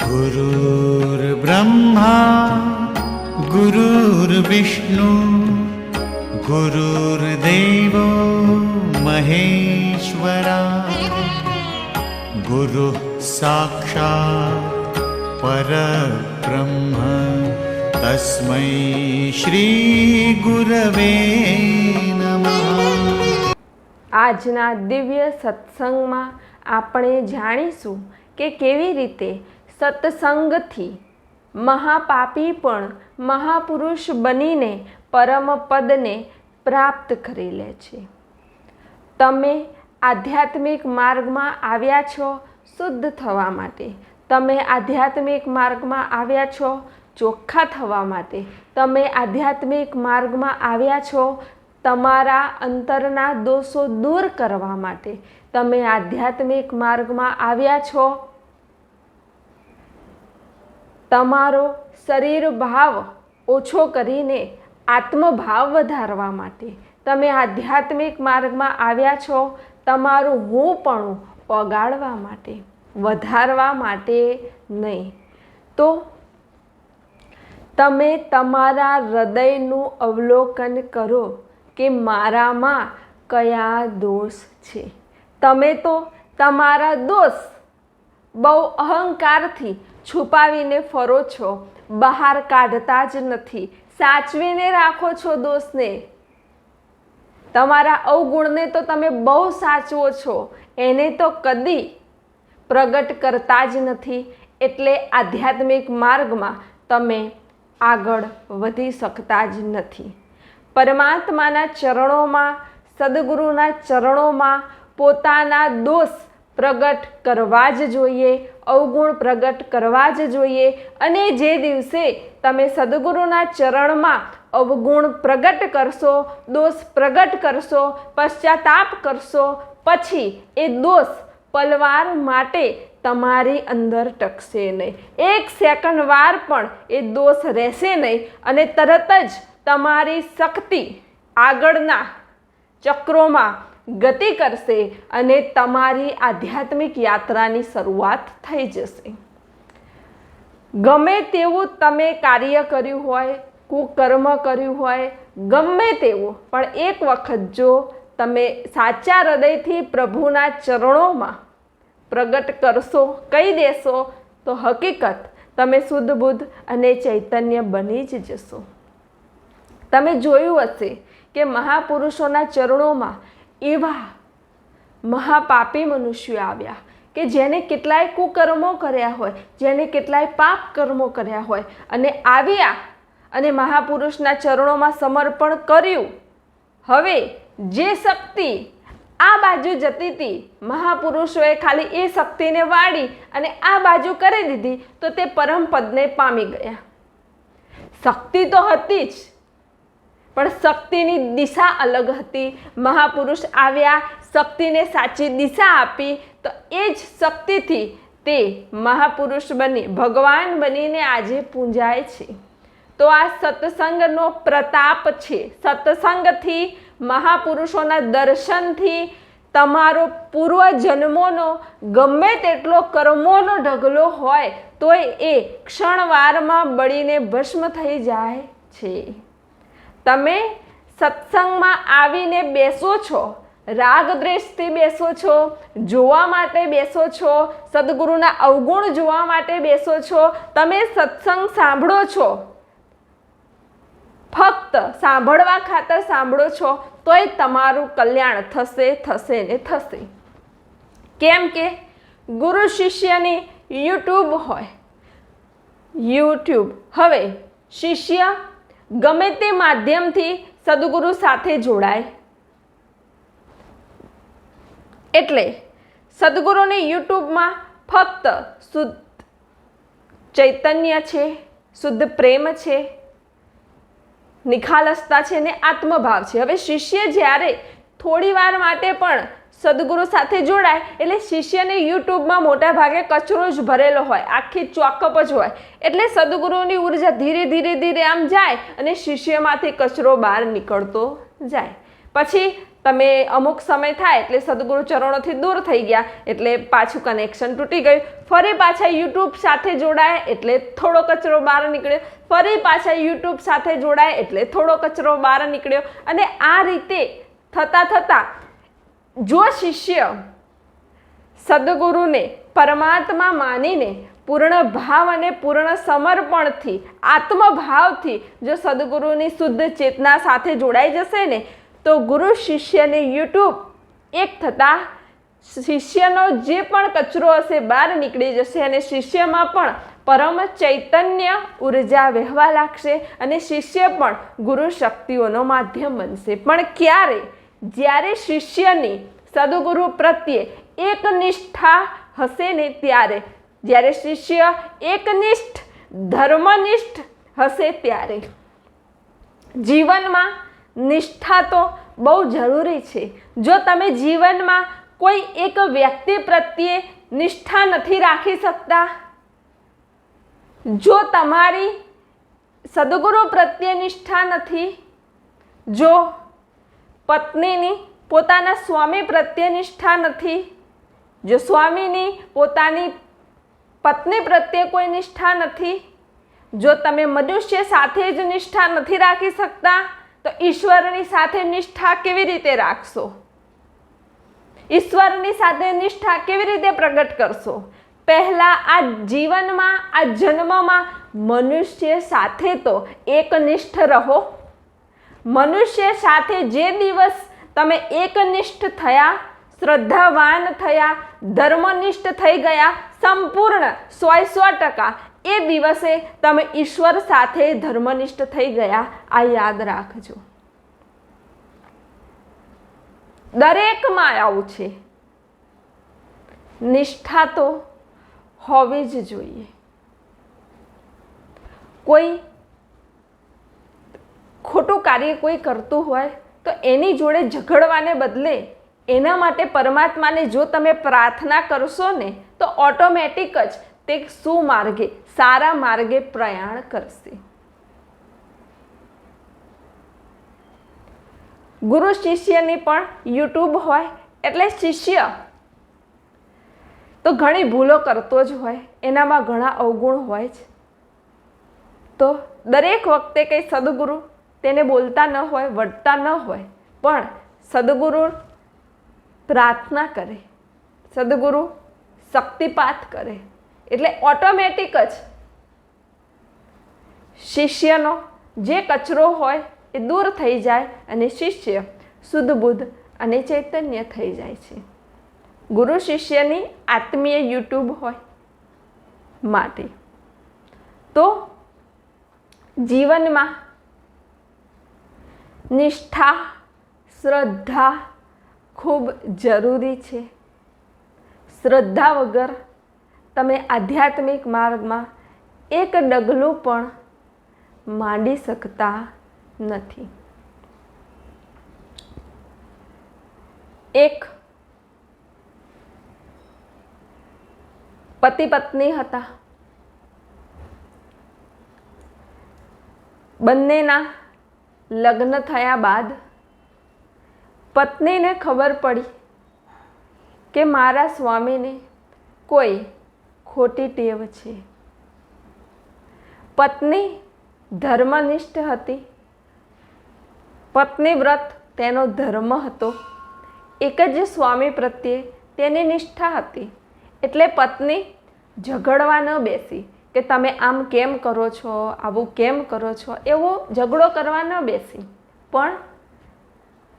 गुरुर्ब्रह्मा गुरुर्विष्णु गुरुर्देवो महेश्वरा गुरुः साक्षात् परब्रह्म तस्मै श्रीगुरवे नमः આજના દિવ્ય સત્સંગમાં આપણે જાણીશું કે કેવી રીતે સત્સંગથી મહાપાપી પણ મહાપુરુષ બનીને પરમ પદને પ્રાપ્ત કરી લે છે. તમે આધ્યાત્મિક માર્ગમાં આવ્યા છો શુદ્ધ થવા માટે. તમે આધ્યાત્મિક માર્ગમાં આવ્યા છો ચોખ્ખા થવા માટે. તમે આધ્યાત્મિક માર્ગમાં આવ્યા છો તમારા અંતરના દોષો દૂર કરવા માટે. તમે આધ્યાત્મિક માર્ગમાં આવ્યા છો તમારો શરીર ભાવ ઓછો કરીને આત્મભાવ વધારવા માટે. તમે આધ્યાત્મિક માર્ગમાં આવ્યા છો, તમારું હું પણ ઓગાળવા માટે, વધારવા માટે નહીં. તો તમે તમારા હૃદયનું અવલોકન કરો કે મારામાં કયા દોષ છે. તમે તો તમારા દોષ બહુ અહંકારથી છુપાવીને ફરો છો, બહાર કાઢતા જ નથી. સાચવીને રાખો છો દોષને તમારા અવગુણને તો તમે બહુ સાચવો છો. એને તો કદી પ્રગટ કરતા જ નથી. એટલે આધ્યાત્મિક માર્ગમાં તમે આગળ વધી શકતા જ નથી. પરમાત્માના ચરણોમાં, સદગુરુના ચરણોમાં પોતાના દોષ પ્રગટ કરવા જ જોઈએ. અવગુણ પ્રગટ કરવા જ જોઈએ અને જે દિવસે તમે સદગુરુના ચરણમાં અવગુણ પ્રગટ કરશો, દોષ પ્રગટ કરશો, પશ્ચાતાપ કરશો, પછી એ દોષ પલવાર માટે તમારી અંદર ટકશે નહીં. એક સેકન્ડ વાર પણ એ દોષ રહેશે નહીં અને તરત જ તમારી શક્તિ આગળના ચક્રોમાં ગતિ કરશે અને તમારી આધ્યાત્મિક યાત્રાની શરૂઆત થઈ જશે. ગમે તેવું તમે કાર્ય કર્યું હોય, કુકર્મ કર્યું હોય, ગમે તેવું, પણ એક વખત જો તમે સાચા હૃદયથી પ્રભુના ચરણોમાં પ્રગટ કરશો, કહી દેશો, તો હકીકત તમે શુદ્ધ બુદ્ધ અને ચૈતન્ય બની જ જશો. તમે જોયું હશે કે મહાપુરુષોના ચરણોમાં એવા મહાપાપી મનુષ્યો આવ્યા કે જેને કેટલાય કુકર્મો કર્યા હોય, જેને કેટલાય પાપ કર્મો કર્યા હોય અને આવ્યા અને મહાપુરુષના ચરણોમાં સમર્પણ કર્યું. હવે જે શક્તિ આ બાજુ જતી હતી, મહાપુરુષોએ ખાલી એ શક્તિને વાળી અને આ બાજુ કરી દીધી, તો તે પરમ પદને પામી ગયા. શક્તિ તો હતી જ પણ શક્તિની દિશા અલગ હતી. મહાપુરુષ આવ્યા, શક્તિને સાચી દિશા આપી, તો એ જ શક્તિથી તે મહાપુરુષ બની, ભગવાન બનીને આજે પૂંજાય છે. તો આ સત્સંગનો પ્રતાપ છે. સત્સંગથી, મહાપુરુષોના દર્શનથી, તમારો પૂર્વ જન્મોનો ગમે તેટલો કર્મોનો ઢગલો હોય, તોય એ ક્ષણવારમાં બળીને ભસ્મ થઈ જાય છે. તમે સત્સંગમાં આવીને બેસો છો, રાગ દ્વેષથી બેસો છો, જોવા માટે બેસો છો, સદગુરુના અવગુણ જોવા માટે બેસો છો, તમે સત્સંગ સાંભળો છો, ફક્ત સાંભળવા ખાતર સાંભળો છો, તોય તમારું કલ્યાણ થશે થશે ને થશે. કેમ કે ગુરુ શિષ્યની યુટ્યુબ હોય, યુટ્યુબ. હવે શિષ્ય ગમે તે માધ્યમથી સદગુરુ સાથે જોડાય. એટલે સદગુરુની યુટ્યુબમાં ફક્ત શુદ્ધ ચૈતન્ય છે, શુદ્ધ પ્રેમ છે, નિખાલસતા છે ને આત્મભાવ છે. હવે શિષ્ય જ્યારે થોડી વાર માટે પણ સદગુરુ સાથે જોડાય એટલે શિષ્યને યુટ્યુબમાં મોટા ભાગે કચરો જ ભરેલો હોય, આખી ચોકઅપ જ હોય. એટલે સદગુરુની ઊર્જા ધીરે ધીરે ધીરે આમ જાય અને શિષ્યમાંથી કચરો બહાર નીકળતો જાય. પછી તમે અમુક સમય થાય એટલે સદગુરુ ચરણોથી દૂર થઈ ગયા એટલે પાછું કનેક્શન તૂટી ગયું. ફરી પાછા યુટ્યુબ સાથે જોડાય એટલે થોડો કચરો બહાર નીકળ્યો. ફરી પાછા યુટ્યુબ સાથે જોડાય એટલે થોડો કચરો બહાર નીકળ્યો. અને આ રીતે થતાં થતાં જો શિષ્ય સદગુરુને, પરમાત્મા માનીને પૂર્ણ ભાવ અને પૂર્ણ સમર્પણથી, આત્મભાવથી જો સદગુરુની શુદ્ધ ચેતના સાથે જોડાઈ જશે ને, તો ગુરુ શિષ્યને યુટ્યુબ એક થતાં શિષ્યનો જે પણ કચરો હશે બહાર નીકળી જશે અને શિષ્યમાં પણ પરમ ચૈતન્ય ઊર્જા વહેવા લાગશે અને શિષ્ય પણ ગુરુ શક્તિઓનો માધ્યમ બનશે. પણ ક્યારે? જ્યારે શિષ્યની સદગુરુ પ્રત્યે એકનિષ્ઠા હશે ને ત્યારે, જ્યારે શિષ્ય એકનિષ્ઠ, ધર્મનિષ્ઠ હશે ત્યારે. જીવનમાં નિષ્ઠા તો બહુ જરૂરી છે. જો તમે જીવનમાં કોઈ એક વ્યક્તિ પ્રત્યે નિષ્ઠા નથી રાખી શકતા, જો તમારી સદગુરુ પ્રત્યે નિષ્ઠા નથી, જો પત્નીની પોતાના સ્વામી પ્રત્યે નિષ્ઠા નથી. જો સ્વામીની પોતાની પત્ની પ્રત્યે કોઈ નિષ્ઠા નથી, જો તમે મનુષ્ય સાથે જ નિષ્ઠા નથી રાખી શકતા, તો ઈશ્વરની સાથે નિષ્ઠા કેવી રીતે રાખશો? ઈશ્વરની સાથે નિષ્ઠા કેવી રીતે પ્રગટ કરશો? પહેલાં આ જીવનમાં, આ જન્મમાં મનુષ્ય સાથે તો એકનિષ્ઠ રહો. મનુષ્ય સાથે જે દિવસ તમે એકનિષ્ઠ થયા, શ્રદ્ધાવાન થયા, ધર્મનિષ્ઠ થઈ ગયા, સંપૂર્ણ સો સો ટકા, એ દિવસે તમે ઈશ્વર સાથે ધર્મનિષ્ઠ થઈ ગયા, આ યાદ રાખજો. દરેકમાં આવું છે. નિષ્ઠા તો હોવી જ જોઈએ. કોઈ ખોટું કાર્ય કોઈ કરતું હોય, તો એની જોડે ઝઘડવાને બદલે એના માટે પરમાત્માને જો તમે પ્રાર્થના કરશો ને, તો ઓટોમેટિક જ તે સુમાર્ગે સારા માર્ગે પ્રયાણ કરશે. ગુરુ શિષ્યની પણ યુટ્યુબ હોય, એટલે શિષ્ય તો ઘણી ભૂલો કરતો જ હોય, એનામાં ઘણા અવગુણ હોય જ. તો દરેક વખતે કંઈ સદગુરુ તેને બોલતા ન હોય, વળતા ન હોય, પણ સદગુરુ પ્રાર્થના કરે. સદગુરુ શક્તિપાત કરે. એટલે ઓટોમેટિક જ શિષ્યનો જે કચરો હોય એ દૂર થઈ જાય અને શિષ્ય શુદ્ધ, બુદ્ધ અને ચૈતન્ય થઈ જાય છે. ગુરુ શિષ્યની આત્મીય યુટ્યુબ હોય માટે. તો જીવનમાં નિષ્ઠા, શ્રદ્ધા ખૂબ જરૂરી છે. શ્રદ્ધા વગર તમે આધ્યાત્મિક માર્ગમાં એક ડગલું પણ માંડી શકતા નથી. એક પતિ પત્ની હતા. બંનેના લગ્ન થયા બાદ પત્નીને ખબર પડી કે મારા સ્વામીને કોઈ ખોટી ટેવ છે. પત્ની ધર્મનિષ્ઠ હતી. પત્ની વ્રત તેનો ધર્મ હતો. એક જ સ્વામી પ્રત્યે તેની નિષ્ઠા હતી. એટલે પત્ની ઝઘડવા ન બેસી. કે તમે આમ કેમ કરો છો, આવું કેમ કરો છો, એવો ઝઘડો કરવા ન બેસી. પણ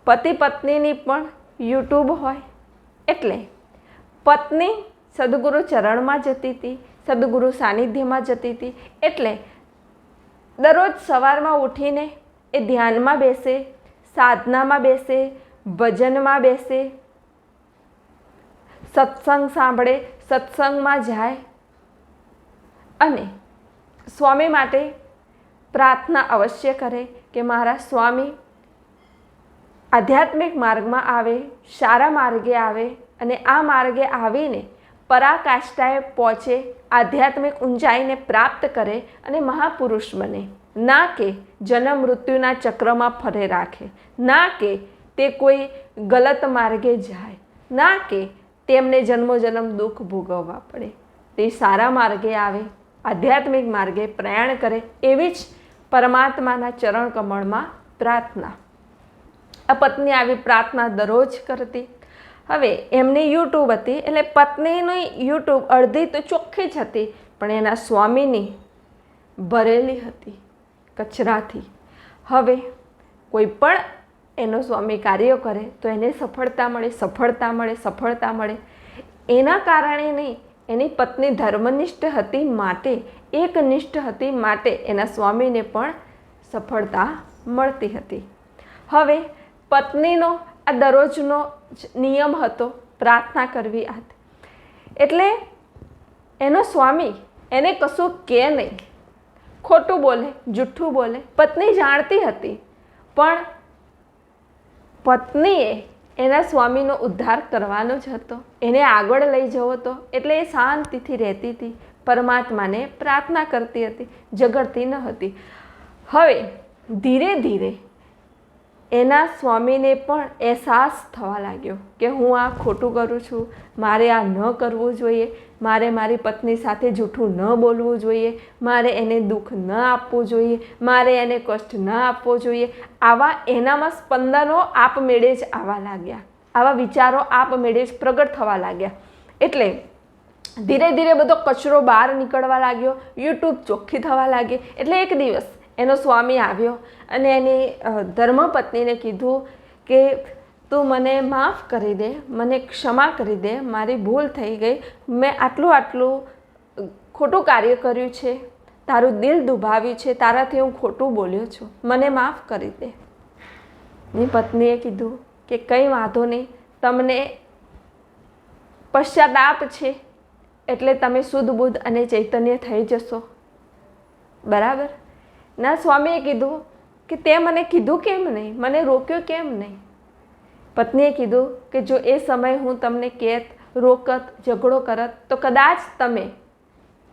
પતિ પત્નીની પણ યુટ્યુબ હોય એટલે પત્ની સદગુરુ ચરણમાં જતી હતી, સદગુરુ સાનિધ્યમાં જતી હતી, એટલે દરરોજ સવારમાં ઉઠીને એ ધ્યાનમાં બેસે, સાધનામાં બેસે, ભજનમાં બેસે, સત્સંગ સાંભળે, સત્સંગમાં જાય અને સ્વામી માટે પ્રાર્થના અવશ્ય કરે કે મારા સ્વામી આધ્યાત્મિક માર્ગમાં આવે, સારા માર્ગે આવે અને આ માર્ગે આવીને પરાકાષ્ઠાએ પહોંચે, આધ્યાત્મિક ઊંચાઈને પ્રાપ્ત કરે અને મહાપુરુષ બને. ના કે જન્મ મૃત્યુના ચક્રમાં ફરે રાખે. ના કે તે કોઈ ગલત માર્ગે જાય. ના કે તેમને જન્મો જન્મ દુઃખ ભોગવવા પડે. તે સારા માર્ગે આવે આધ્યાત્મિક માર્ગે પ્રયાણ કરે એવી જ પરમાત્માના ચરણ કમળમાં પ્રાર્થના. આ પત્ની આવી પ્રાર્થના દરરોજ કરતી. હવે એમની યુટ્યુબ હતી એટલે પત્નીની યુટ્યુબ અડધી તો ચોખ્ખી જ હતી, પણ એના સ્વામીની ભરેલી હતી, કચરાથી. હવે કોઈ પણ એનો સ્વામી કાર્ય કરે તો એને સફળતા મળે સફળતા મળે સફળતા મળે. એના કારણે નહીં એની પત્ની ધર્મનિષ્ઠ હતી માટે એકનિષ્ઠ હતી માટે એના સ્વામીને પણ સફળતા મળતી હતી. હવે પત્નીનો આ દરરોજનો જ નિયમ હતો પ્રાર્થના કરવી આ એટલે એનો સ્વામી એને કશું કે નહીં. ખોટું બોલે જૂઠું બોલે, પત્ની જાણતી હતી. પણ પત્નીએ એના સ્વામીનો ઉદ્ધાર કરવાનો જ હતો. એને આગળ લઈ જવો હતો એટલે એ શાંતિથી રહેતી હતી. પરમાત્માને પ્રાર્થના કરતી હતી. ઝઘડતી ન હતી. હવે ધીરે ધીરે એના સ્વામીને પણ અહેસાસ થવા લાગ્યો કે હું આ ખોટું કરું છું. મારે આ ન કરવું જોઈએ. મારે મારી પત્ની સાથે જૂઠું ન બોલવું જોઈએ, મારે એને દુઃખ ન આપવું જોઈએ, મારે એને કષ્ટ ન આપવો જોઈએ. આવા એનામાં સ્પંદનો આપમેળે જ આવવા લાગ્યા. આવા વિચારો આપમેળે જ પ્રગટ થવા લાગ્યા. એટલે ધીરે ધીરે બધો કચરો બહાર નીકળવા લાગ્યો, યુટ્યુબ ચોખ્ખી થવા લાગી. એટલે એક દિવસ એનો સ્વામી આવ્યો અને એની ધર્મપત્નીને કીધું કે તું મને માફ કરી દે, મને ક્ષમા કરી દે, મારી ભૂલ થઈ ગઈ. મેં આટલું આટલું ખોટું કાર્ય કર્યું છે. તારું દિલ દુભાવ્યું છે. તારાથી હું ખોટું બોલ્યો છું. મને માફ કરી દે. ની પત્નીએ કીધું કે કંઈ વાંધો નહીં. તમને પશ્ચાતાપ છે. એટલે તમે શુદ્ધ, બુદ્ધ અને ચૈતન્ય થઈ જશો. બરાબર? ના, સ્વામીએ કીધું કે તે મને કીધું કેમ નહીં? મને રોક્યો કેમ નહીં? પત્નીએ કીધું કે જો એ સમયે હું તમને કેત રોકત, ઝઘડો કરત, તો કદાચ તમે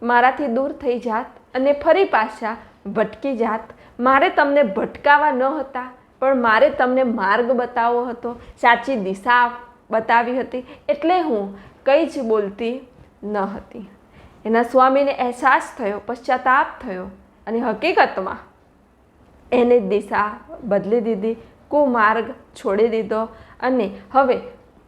મારાથી દૂર થઈ જાત અને ફરી પાછા ભટકી જાત. મારે તમને ભટકાવા ન હતા, પણ મારે તમને માર્ગ બતાવવો હતો, સાચી દિશા બતાવી હતી, એટલે હું કંઈ જ બોલતી ન હતી. એના સ્વામીને અહેસાસ થયો, પશ્ચાતાપ થયો અને હકીકતમાં એને દિશા બદલી દીધી. કુમાર્ગ છોડી દીધો અને હવે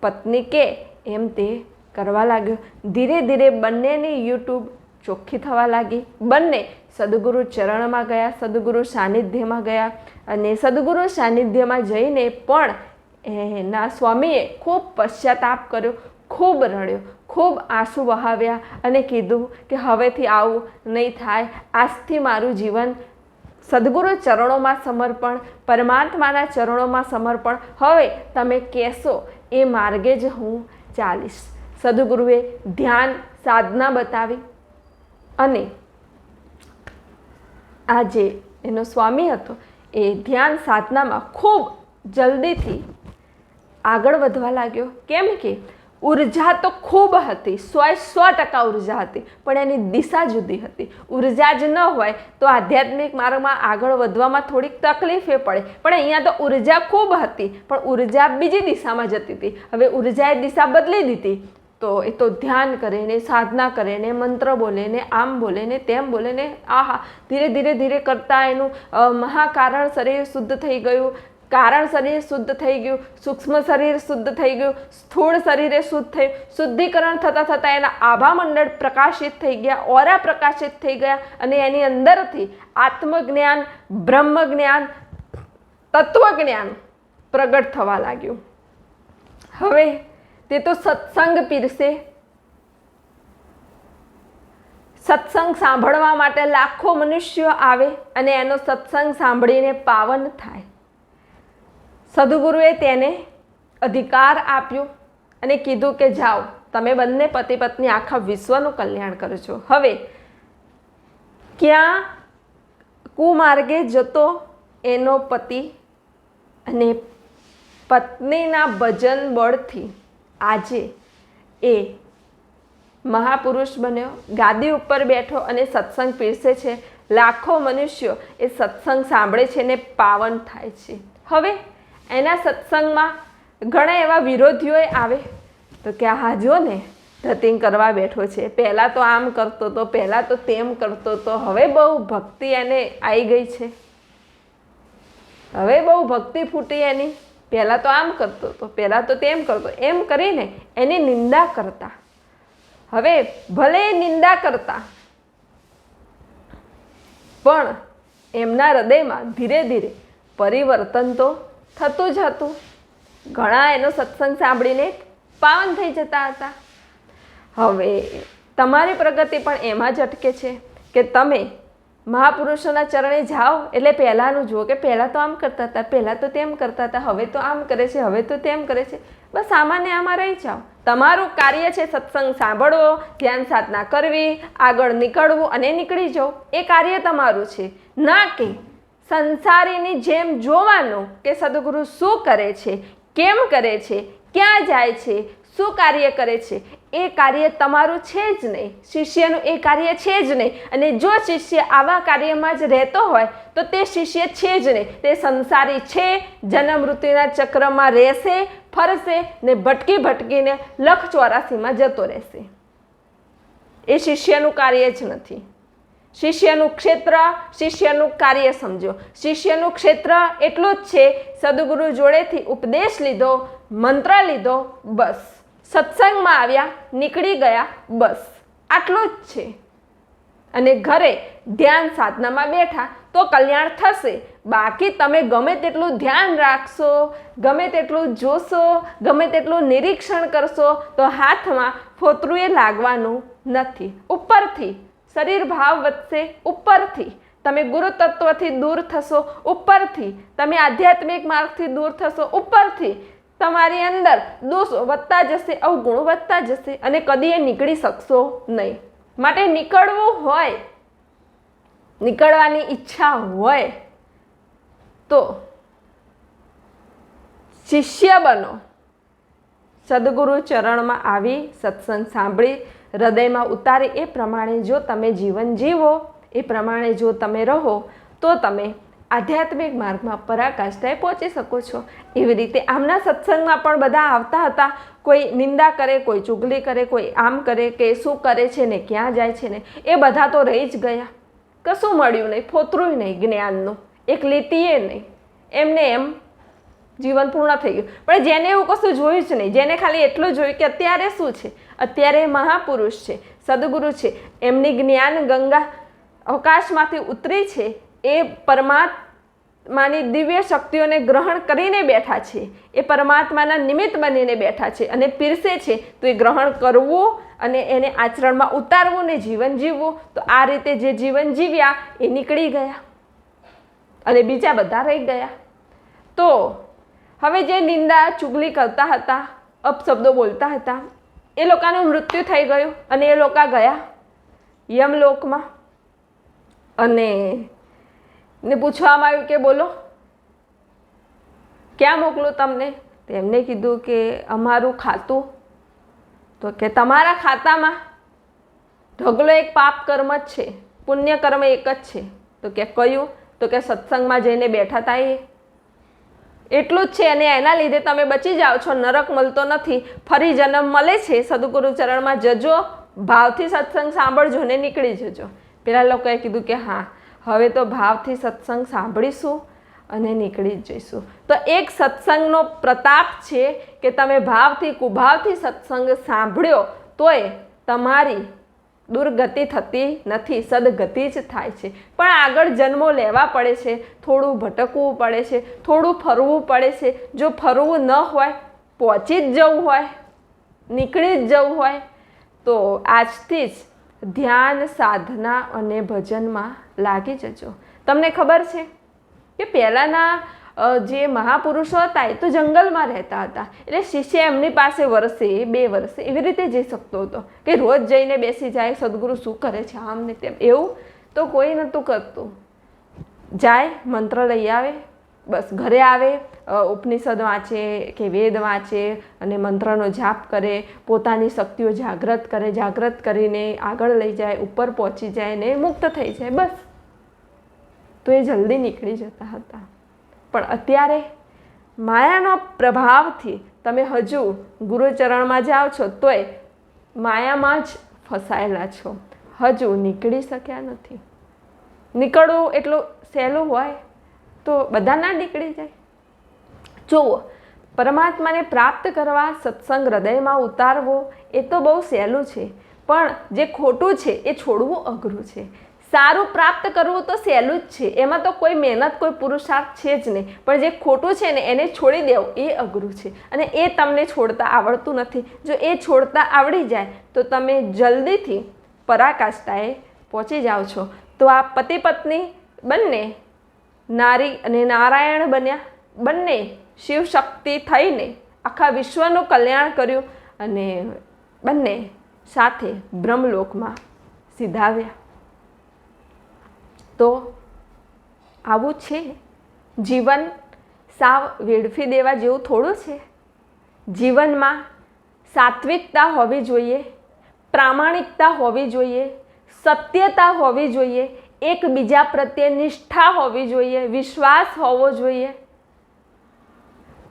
પત્ની કે એમ તે કરવા લાગ્યો. ધીરે ધીરે બંનેની યુટ્યુબ ચોખ્ખી થવા લાગી. બંને સદગુરુ ચરણમાં ગયા, સદગુરુ સાનિધ્યમાં ગયા અને સદગુરુ સાનિધ્યમાં જઈને પણ એના સ્વામીએ ખૂબ પશ્ચાતાપ કર્યો, ખૂબ રડ્યો, ખૂબ આંસુ વહાવ્યા અને કીધું કે હવેથી આવું નહીં થાય. આજથી મારું જીવન સદગુરુ ચરણોમાં સમર્પણ, પરમાત્માના ચરણોમાં સમર્પણ. હવે તમે કહેશો, એ માર્ગે જ હું ચાલીશ. સદગુરુએ ધ્યાન સાધના બતાવી અને આ જે એનો સ્વામી હતો, એ ધ્યાન સાધનામાં ખૂબ જલ્દીથી આગળ વધવા લાગ્યો. કેમ કે ઊર્જા તો ખૂબ હતી સો સો ટકા ઊર્જા હતી, પણ એની દિશા જુદી હતી. ઊર્જા જ ન હોય તો આધ્યાત્મિક માર્ગમાં આગળ વધવામાં થોડીક તકલીફે પડે. પણ અહીંયા તો ઊર્જા ખૂબ હતી, પણ ઊર્જા બીજી દિશામાં જતી હતી. હવે ઉર્જાએ દિશા બદલી દીધી. તો એ તો ધ્યાન કરે ને સાધના કરે ને મંત્ર બોલે ને આમ બોલે ને તેમ બોલે ને આહા. ધીરે ધીરે ધીરે કરતાં એનું મહાકારણ શરીર શુદ્ધ થઈ ગયું. કારણ શરીર શુદ્ધ થઈ ગયું, સૂક્ષ્મ શરીર શુદ્ધ થઈ ગયું, સ્થૂળ શરીરે શુદ્ધ થયું. શુદ્ધિકરણ થતાં થતાં એના આભામંડળ પ્રકાશિત થઈ ગયા, ઓરા પ્રકાશિત થઈ ગયા અને એની અંદરથી આત્મજ્ઞાન બ્રહ્મ જ્ઞાન તત્વજ્ઞાન પ્રગટ થવા લાગ્યું. હવે તે તો સત્સંગ પીરસે. સત્સંગ સાંભળવા માટે લાખો મનુષ્યો આવે અને એનો સત્સંગ સાંભળીને પાવન થાય. સદગુરુએ તેને અધિકાર આપ્યો અને કીધું કે જાઓ, તમે બંને પતિ પત્ની આખા વિશ્વનું કલ્યાણ કરો છો. હવે, ક્યાં કુમાર્ગે જતો એનો પતિ અને પત્નીના ભજન બળથી આજે એ મહાપુરુષ બન્યો. ગાદી ઉપર બેઠો અને સત્સંગ પીરસે છે. લાખો મનુષ્યો એ સત્સંગ સાંભળે છે ને પાવન થાય છે. હવે એના સત્સંગમાં ઘણા એવા વિરોધીઓએ આવે. તો કે આ જો ને, ધતિંગ કરવા બેઠો છે. પહેલાં તો આમ કરતો હતો પહેલાં તો તેમ કરતો હતો હવે બહુ ભક્તિ એને આવી ગઈ છે. હવે બહુ ભક્તિ ફૂટી એની. પહેલાં તો આમ કરતો હતો પહેલાં તો તેમ કરતો. એમ કરીને એની નિંદા કરતા. હવે ભલે નિંદા કરતા, પણ એમના હૃદયમાં ધીરે ધીરે પરિવર્તન તો થતું જ હતું. ઘણા એનો સત્સંગ સાંભળીને પાવન થઈ જતા હતા. હવે તમારી પ્રગતિ પણ એમાં જ અટકે છે કે તમે મહાપુરુષોના ચરણે જાઓ એટલે પહેલાંનું જુઓ કે પહેલાં તો આમ કરતા હતા, પહેલાં તો તેમ કરતા હતા, હવે તો આમ કરે છે, હવે તો તેમ કરે છે. બસ સામાન્ય આમાં રહી જાઓ. તમારું કાર્ય છે સત્સંગ સાંભળવો, ધ્યાન સાધના કરવી, આગળ નીકળવું અને નીકળી જાઓ. એ કાર્ય તમારું છે. ના કે સંસારીની જેમ જોવાનું કે સદગુરુ શું કરે છે, કેમ કરે છે, ક્યાં જાય છે, શું કાર્ય કરે છે, એ કાર્ય તમારું છે જ નહીં. શિષ્યનું એ કાર્ય છે જ નહીં. અને જો શિષ્ય આવા કાર્યમાં જ રહેતો હોય, તો તે શિષ્ય છે જ નહીં. તે સંસારી છે, જન્મ મૃત્યુના ચક્રમાં રહેશે, ફરશે ને ભટકી ભટકીને લખ ચોરાસીમાં જતો રહેશે. એ શિષ્યનું કાર્ય જ નથી. શિષ્યનું ક્ષેત્ર, શિષ્યનું કાર્ય સમજો. શિષ્યનું ક્ષેત્ર એટલું જ છે, સદગુરુ જોડેથી ઉપદેશ લીધો, મંત્ર લીધો, બસ. સત્સંગમાં આવ્યા, નીકળી ગયા, બસ. આટલું જ છે. અને ઘરે ધ્યાન સાધનામાં બેઠા તો કલ્યાણ થશે. બાકી તમે ગમે તેટલું ધ્યાન રાખશો, ગમે તેટલું જોશો, ગમે તેટલું નિરીક્ષણ કરશો, તો હાથમાં ફોતરું લાગવાનું નથી. ઉપરથી શરીર ભાવ વધશે ઉપરથી તમે ગુરુ તત્વથી દૂર થશો, ઉપરથી તમે આધ્યાત્મિક માર્ગથી દૂર થશો, ઉપરથી તમારી અંદર દોષો વધતા જશે, અવગુણ વધતા જશે અને કદી એ નીકળી શકશો નહીં. માટે નીકળવું હોય, નીકળવાની ઈચ્છા હોય, તો શિષ્ય બનો. સદગુરુ ચરણમાં આવી સત્સંગ સાંભળી હૃદયમાં ઉતારે એ પ્રમાણે જો તમે જીવન જીવો, એ પ્રમાણે જો તમે રહો, તો તમે આધ્યાત્મિક માર્ગમાં પરાકાષ્ઠાએ પહોંચી શકો છો. એવી રીતે આમના સત્સંગમાં પણ બધા આવતા હતા. કોઈ નિંદા કરે, કોઈ ચુગલી કરે, કોઈ આમ કરે કે શું કરે છે ને ક્યાં જાય છે ને, એ બધા તો રહી જ ગયા. કશું મળ્યું નહીં ફોતરું નહીં જ્ઞાનનું. એક લીટીએ નહીં. એમને એમ જીવન પૂર્ણ થઈ ગયું. પણ જેને એવું કશું જોયું જ નહીં, જેને ખાલી એટલું જોયું કે અત્યારે શું છે? અત્યારે મહાપુરુષ છે, સદગુરુ છે, એમની જ્ઞાન ગંગા અવકાશમાંથી ઉતરી છે, એ પરમાત્માની દિવ્ય શક્તિઓને ગ્રહણ કરીને બેઠા છે, એ પરમાત્માના નિમિત્ત બનીને બેઠા છે અને પીરસે છે, તો એ ગ્રહણ કરવું અને એને આચરણમાં ઉતારવું ને જીવન જીવવું, તો આ રીતે જે જીવન જીવ્યા, એ નીકળી ગયા અને બીજા બધા રહી ગયા. તો હવે જે નિંદા ચુગલી કરતા હતા, અપશબ્દો બોલતા હતા, એ લોકોનું મૃત્યુ થઈ ગયું અને એ લોકો ગયા યમલોકમાં. અને ને પૂછવામાં આવ્યું કે બોલો, ક્યાં મોકલું તમને? તેમને કીધું કે અમારું ખાતું. તો કે તમારા ખાતામાં ઢગલો એક પાપ કર્મ જ છે પુણ્ય કર્મ એક જ છે. તો કે કયું? તો કે સત્સંગમાં જઈને બેઠા હતા એ. એટલું જ છે અને એના લીધે તમે બચી જાઓ છો. નરક મળતો નથી. ફરી જન્મ મળે છે. સદગુરુ ચરણમાં જજો. ભાવથી સત્સંગ સાંભળજો ને નીકળી જજો. પેલા લોકોએ કીધું કે હા, હવે તો ભાવથી સત્સંગ સાંભળીશું અને નીકળી જ જઈશું. તો એક સત્સંગનો પ્રતાપ છે કે તમે ભાવથી, કુભાવથી સત્સંગ સાંભળ્યો તોય તમારી દુર્ગતિ થતી નથી, સદગતિ જ થાય છે. પણ આગળ જન્મો લેવા પડે છે, થોડું ભટકવું પડે છે, થોડું ફરવું પડે છે. જો ફરવું ન હોય, પહોંચી જ જવું હોય, નીકળી જ જવું હોય, તો આજથી જ ધ્યાન, સાધના અને ભજનમાં લાગી જજો. તમને ખબર છે કે પહેલાંના જે મહાપુરુષો હતા એ તો જંગલમાં રહેતા હતા. એટલે શિષ્ય એમની પાસે વર્ષે બે વર્ષે એવી રીતે જઈ શકતો હતો કે રોજ જઈને બેસી જાય, સદગુરુ શું કરે છે આમ ને તેમ, એવું તો કોઈ નહોતું કરતું. જાય, મંત્ર લઈ આવે, બસ ઘરે આવે ઉપનિષદ વાંચે કે વેદ વાંચે અને મંત્રનો જાપ કરે, પોતાની શક્તિઓ જાગૃત કરે જાગૃત કરીને આગળ લઈ જાય, ઉપર પહોંચી જાય ને મુક્ત થઈ જાય, બસ. તો એ જલ્દી નીકળી જતા હતા. પણ અત્યારે માયાનો પ્રભાવથી તમે હજુ ગુરુચરણમાં જાઓ છો, તોય માયામાં જ ફસાયેલા છો. હજુ નીકળી શક્યા નથી. નીકળવું એટલું સહેલું હોય તો બધા ના નીકળી જાય. જુઓ, પરમાત્માને પ્રાપ્ત કરવા સત્સંગ હૃદયમાં ઉતારવો એ તો બહુ સહેલું છે, પણ જે ખોટું છે એ છોડવું અઘરું છે. સારું પ્રાપ્ત કરવું તો સહેલું જ છે. એમાં તો કોઈ મહેનત, કોઈ પુરુષાર્થ છે જ નહીં. પણ જે ખોટું છે ને, એને છોડી દેવું એ અઘરું છે. અને એ તમને છોડતા આવડતું નથી. જો એ છોડતા આવડી જાય, તો તમે જલ્દીથી પરાકાષ્ઠાએ પહોંચી જાઓ છો. તો આ પતિ પત્ની બંને નારી અને નારાયણ બન્યા. બંને શિવ શક્તિ થઈને આખા વિશ્વનું કલ્યાણ કર્યું અને બંને સાથે બ્રહ્મલોકમાં સિધાવ્યા તો આવું છે. જીવન સાવ વેડફી દેવા જેવું થોડું છે. જીવનમાં સાત્વિકતા હોવી જોઈએ, પ્રામાણિકતા હોવી જોઈએ, સત્યતા હોવી જોઈએ, એકબીજા પ્રત્યે નિષ્ઠા હોવી જોઈએ, વિશ્વાસ હોવો જોઈએ.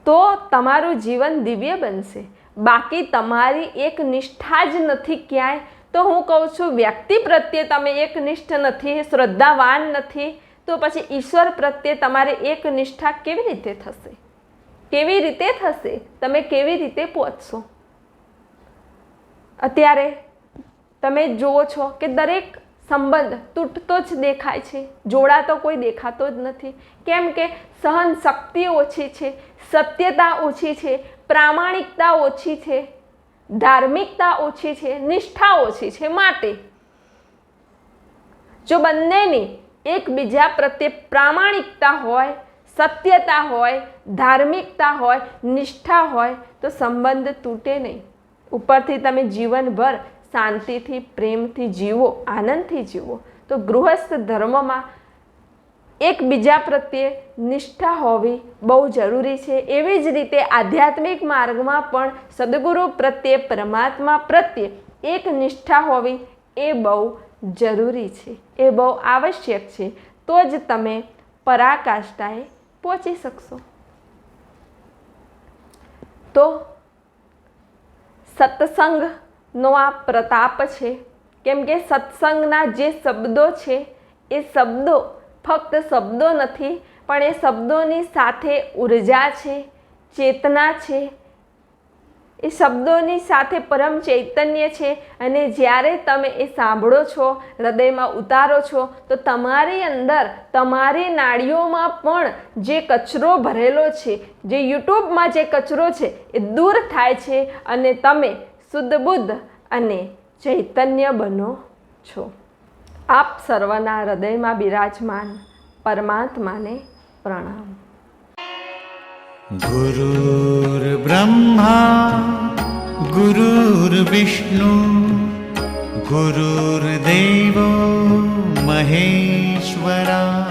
તો તમારું જીવન દિવ્ય બનશે. બાકી તમારી એક નિષ્ઠા જ નથી ક્યાંય તો હું કહું છું, વ્યક્તિ પ્રત્યે તમે એકનિષ્ઠ નથી, શ્રદ્ધાવાન નથી, તો પછી ઈશ્વર પ્રત્યે તમારે એક નિષ્ઠા કેવી રીતે થશે? કેવી રીતે થશે? તમે કેવી રીતે પહોંચશો? અત્યારે તમે જુઓ છો કે દરેક સંબંધ તૂટતો જ દેખાય છે, જોડાતો કોઈ દેખાતો જ નથી. કેમ કે સહન શક્તિ ઓછી છે, સત્યતા ઓછી છે, પ્રામાણિકતા ઓછી છે ધાર્મિકતા ઓછી છે, નિષ્ઠા ઓછી છે, માટે જો બંનેની એકબીજા પ્રત્યે પ્રામાણિકતા હોય, સત્યતા હોય, ધાર્મિકતા હોય, નિષ્ઠા હોય, તો સંબંધ તૂટે નહીં. ઉપરથી તમે જીવનભર શાંતિથી, પ્રેમથી જીવો, આનંદથી જીવો. તો ગૃહસ્થ ધર્મમાં એકબીજા પ્રત્યે નિષ્ઠા હોવી બહુ જરૂરી છે. એવી જ રીતે આધ્યાત્મિક માર્ગમાં પણ સદગુરુ પ્રત્યે, પરમાત્મા પ્રત્યે એક નિષ્ઠા હોવી એ બહુ જરૂરી છે. એ બહુ આવશ્યક છે. તો જ તમે પરાકાષ્ઠાએ પહોંચી શકશો. તો સત્સંગનો આ પ્રતાપ છે. કેમ કે સત્સંગના જે શબ્દો છે, એ શબ્દો ફક્ત શબ્દો નથી, પણ એ શબ્દોની સાથે ઊર્જા છે, ચેતના છે. એ શબ્દોની સાથે પરમ ચૈતન્ય છે અને જ્યારે તમે એ સાંભળો છો, હૃદયમાં ઉતારો છો, તો તમારી અંદર તમારી નાડીઓમાં પણ જે કચરો ભરેલો છે, જે યુટ્યુબમાં જે કચરો છે, એ દૂર થાય છે અને તમે શુદ્ધ બુદ્ધ અને ચૈતન્ય બનો છો. આપ સર્વના હૃદયમાં બિરાજમાન પરમાત્માને પ્રણામ. ગુરુર બ્રહ્મા, ગુરુર વિષ્ણુ ગુરુર્દેવ મહેશ્વરા,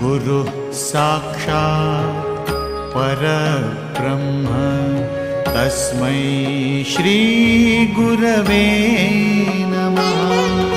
ગુરુ સાક્ષા પર બ્રહ્મ તસ્મૈ શ્રી ગુરવે નમઃ.